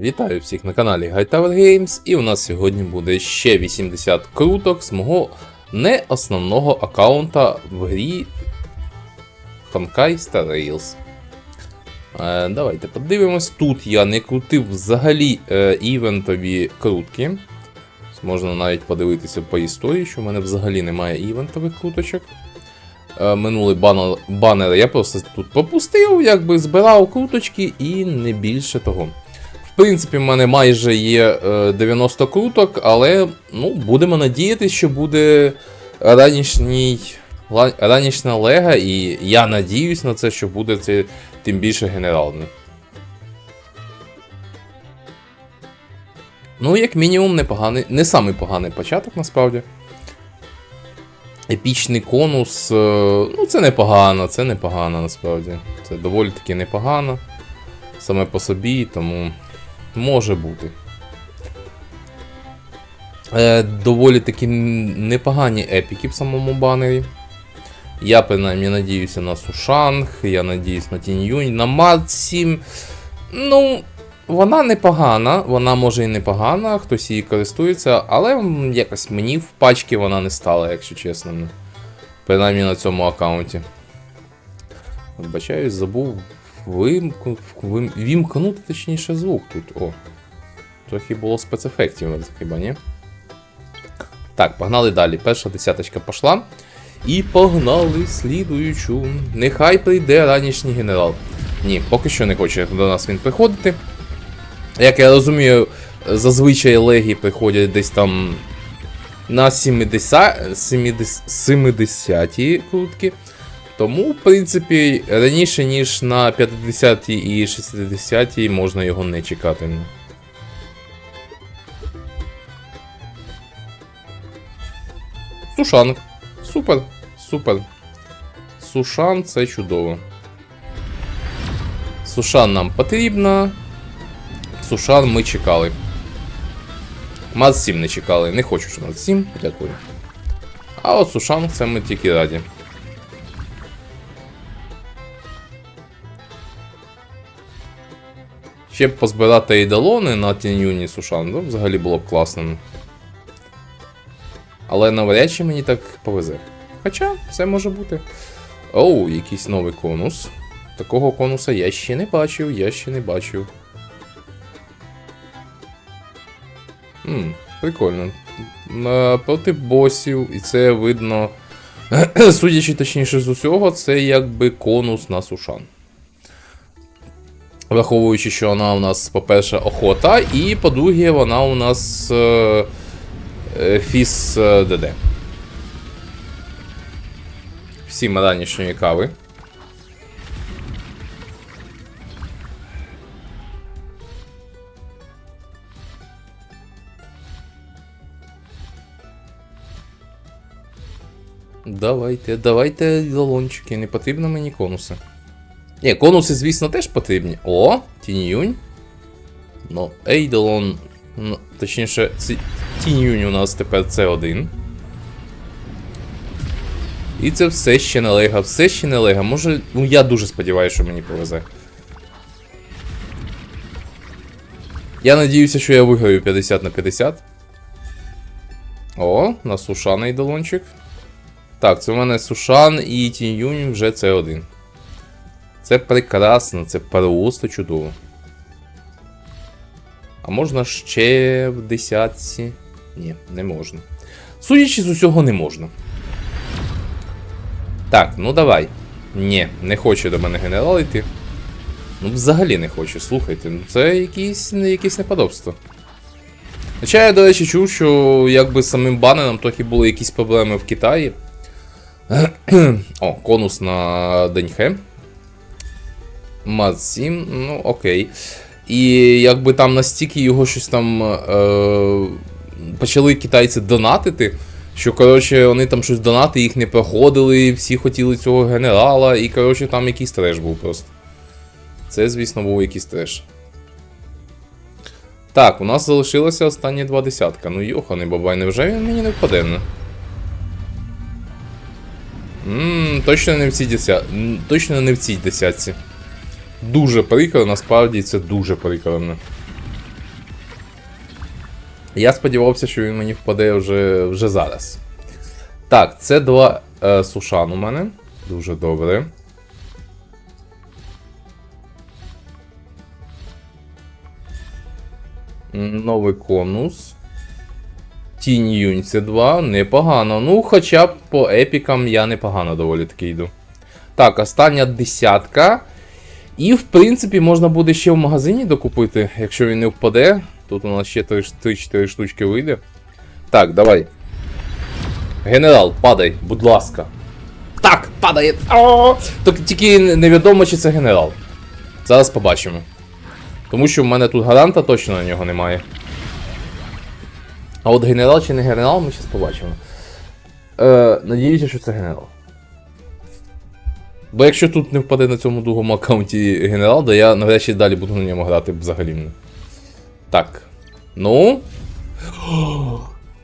Вітаю всіх на каналі Hightower Games, і у нас сьогодні буде ще 80 круток з мого не основного аккаунта в грі Honkai Star Rails. Е, давайте подивимось. Тут я не крутив взагалі е, івентові крутки. Можна навіть подивитися по історії, що в мене взагалі немає івентових круточок. Е, минулий банер, банер я просто тут попустив, якби збирав круточки і не більше того. Принципі, в мене майже є е, 90 круток, але ну, будемо надіятися, що буде ранішній, ранішня лега, і я надіюсь на це, що буде це тим більше генеральне. Ну, як мінімум, непоганий, не самий поганий початок, насправді. Епічний конус. е, Ну, це непогано, це непогано насправді. Це доволі таки непогано. Саме по собі, тому може бути. Е, доволі таки непогані епіки в самому банері. Я принаймні надіюся на Сушанг, я надіюсь на Тінь Юнь, на Мат 7. Ну, вона непогана, вона може і непогана, хтось її користується, але якось мені в пачки вона не стала, якщо чесно. Принаймні на цьому аккаунті. Вибачаюсь, забув вимку, вим, вімкнути точніше звук тут. О. Трохи було спецефектів, хіба ні? Так, погнали далі. Перша десяточка пішла. І погнали слідуючу. Нехай прийде ранішній генерал. Ні, поки що не хоче до нас він приходити. Як я розумію, зазвичай легі приходять десь там на 70 70 70 крутки. Тому, в принципі, раніше, ніж на 50 і 60 можна його не чекати. Сушанг. Супер, супер. Сушан це чудово. Сушан нам потрібна. Сушан ми чекали. Маз 7 не чекали. Не хочу, що Маз 7, дякую. А от Сушан це ми тільки раді. Ще б позбирати ейдалони на Тінюні Сушан, ну, взагалі було б класно. Але навряд чи мені так повезе. Хоча, все може бути. Оу, якийсь новий конус. Такого конуса я ще не бачив, я ще не бачив. Ммм, прикольно. Проти босів, і це видно. Судячи точніше з усього, це якби конус на сушан. Враховуючи, що вона у нас, по-перше, охота, і по-друге, вона у нас е, е, фіс е, ДД. Всім ранішньої кави. Давайте, давайте долончики, не потрібно мені конуси. Ні, конуси, звісно, теж потрібні. О, тінь-юнь. Ну, Ейдолон. Ну, точніше, ці- тінь-юнь у нас тепер це один. І це все ще не лега, все ще не лега. Може, ну я дуже сподіваюся, що мені повезе. Я надіюся, що я виграю 50 на 50. О, на Сушан ейдолончик. Так, це в мене Сушан і Тінь-Юнь вже це один. Це прекрасно, це просто чудово. А можна ще в десятці? Ні, не можна. Судячи з усього, не можна. Так, ну давай. Ні, не хоче до мене генерал йти. Ну, взагалі не хоче, слухайте, ну це якісь, якесь неподобство. Хоча я, до речі, чув, що якби з самим банером трохи були якісь проблеми в Китаї. О, конус на Деньхе. Маз 7, ну окей. І якби там настільки його щось там е, почали китайці донатити, що коротше вони там щось донати, їх не проходили, всі хотіли цього генерала, і коротше там якийсь треш був просто. Це, звісно, був якийсь треш. Так, у нас залишилося останні два десятка. Ну йоханий бабай, невже він мені не впаде? ну? Ммм, точно не в цій деся... м, Точно не в цій десятці. Дуже прикро, насправді це дуже прикро. Я сподівався, що він мені впаде вже, вже зараз. Так, це два е, сушан у мене. Дуже добре. Новий конус. Тінь Юнь це 2, непогано. Ну, хоча б по епікам я непогано доволі таки йду. Так, остання десятка. І, в принципі, можна буде ще в магазині докупити, якщо він не впаде. Тут у нас ще 3-4 штучки вийде. Так, давай. Генерал, падай, будь ласка. Так, падає. Так тільки невідомо, чи це генерал. Зараз побачимо. Тому що в мене тут гаранта точно на нього немає. А от генерал чи не генерал, ми зараз побачимо. Е, надіюся, що це генерал. Бо якщо тут не впаде на цьому другому аккаунті генерал, то я навряд чи далі буду на ньому грати взагалі. Так. Ну.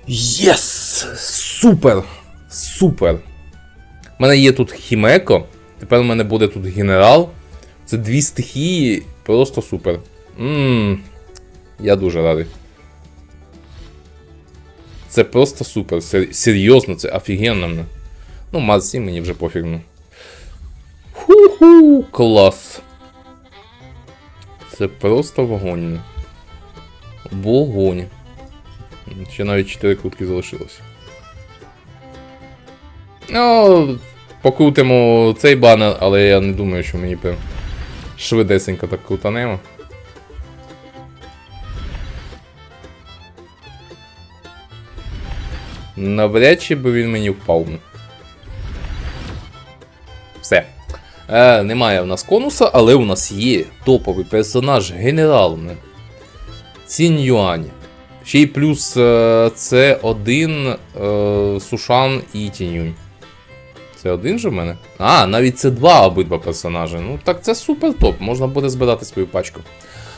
Єс! Супер! Супер! У мене є тут Хімеко. Тепер у мене буде тут генерал. Це дві стихії, просто супер. Ммм. Я дуже радий. Це просто супер. Сер- Серйозно, це офігенно. Ну, 7 мені вже пофігно. Ху-ху, клас. Це просто вогонь. Вогонь. Ще навіть 4 крутки залишилося. Ну, покрутимо цей банер, але я не думаю, що мені прям швидесенько так крутанемо. Навряд чи би він мені впав. Все. Е, немає в нас конуса, але у нас є топовий персонаж генерал. не? Цінь Юань. Ще й плюс е, це один е, Сушан і Тінюнь. Це один же в мене? А, навіть це два обидва персонажі. Ну так це супер топ, можна буде збирати свою пачку.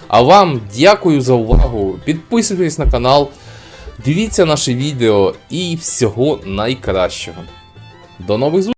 А вам дякую за увагу. Підписуйтесь на канал, дивіться наші відео і всього найкращого. До нових зустрічей!